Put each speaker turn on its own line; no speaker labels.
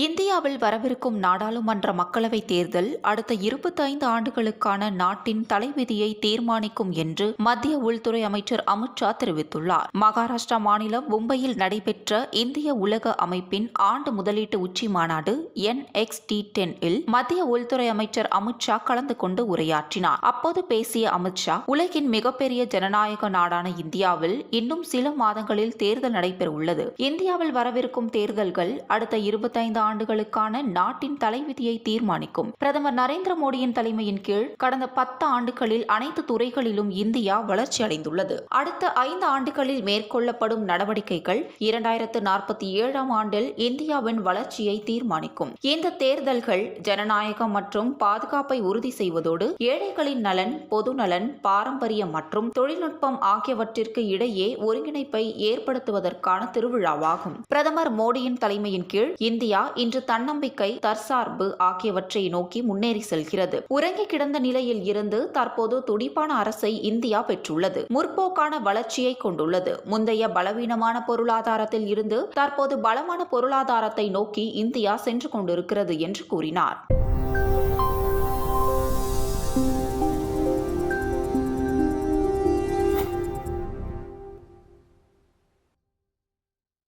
இந்தியாவில் வரவிருக்கும் நாடாளுமன்ற மக்களவைத் தேர்தல் அடுத்த இருபத்தைந்து ஆண்டுகளுக்கான நாட்டின் தலைவிதியை தீர்மானிக்கும் என்று மத்திய உள்துறை அமைச்சர் அமித்ஷா தெரிவித்துள்ளார். மகாராஷ்டிரா மாநிலம் மும்பையில் நடைபெற்ற இந்திய உலக அமைப்பின் ஆண்டு முதலீட்டு உச்சி மாநாடு என் எக்ஸ் டி டென் இல் மத்திய உள்துறை அமைச்சர் அமித்ஷா கலந்து கொண்டு உரையாற்றினார். அப்போது பேசிய அமித்ஷா உலகின் மிகப்பெரிய ஜனநாயக நாடான இந்தியாவில் இன்னும் சில மாதங்களில் தேர்தல் நடைபெற உள்ளது இந்தியாவில் வரவிருக்கும் தேர்தல்கள் அடுத்த இருபத்தைந்து ஆண்டுகளுக்கான நாட்டின் தலைவிதியை தீர்மானிக்கும். பிரதமர் நரேந்திர மோடியின் தலைமையின் கீழ் கடந்த பத்து ஆண்டுகளில் அனைத்து துறைகளிலும் இந்தியா வளர்ச்சி அடைந்துள்ளது. அடுத்த ஐந்து ஆண்டுகளில் மேற்கொள்ளப்படும் நடவடிக்கைகள் இரண்டாயிரத்து நாற்பத்தி ஏழாம் ஆண்டில் இந்தியாவின் வளர்ச்சியை தீர்மானிக்கும். இந்த தேர்தல்கள் ஜனநாயகம் மற்றும் பாதுகாப்பை உறுதி செய்வதோடு ஏழைகளின் நலன் பொது நலன் பாரம்பரியம் மற்றும் தொழில்நுட்பம் ஆகியவற்றிற்கு இடையே ஒருங்கிணைப்பை ஏற்படுத்துவதற்கான திருவிழாவாகும். பிரதமர் மோடியின் தலைமையின் கீழ் இந்தியா இன்று தன்னம்பிக்கை தற்சார்பு ஆகியவற்றை நோக்கி முன்னேறி செல்கிறது. உறங்கி கிடந்த நிலையில் இருந்து தற்போது துடிப்பான அரசை இந்தியா பெற்றுள்ளது. முற்போக்கான வளர்ச்சியை கொண்டுள்ளது. முந்தைய பலவீனமான பொருளாதாரத்தில் இருந்து தற்போது பலமான பொருளாதாரத்தை நோக்கி இந்தியா சென்று கொண்டிருக்கிறது என்று கூறினார்.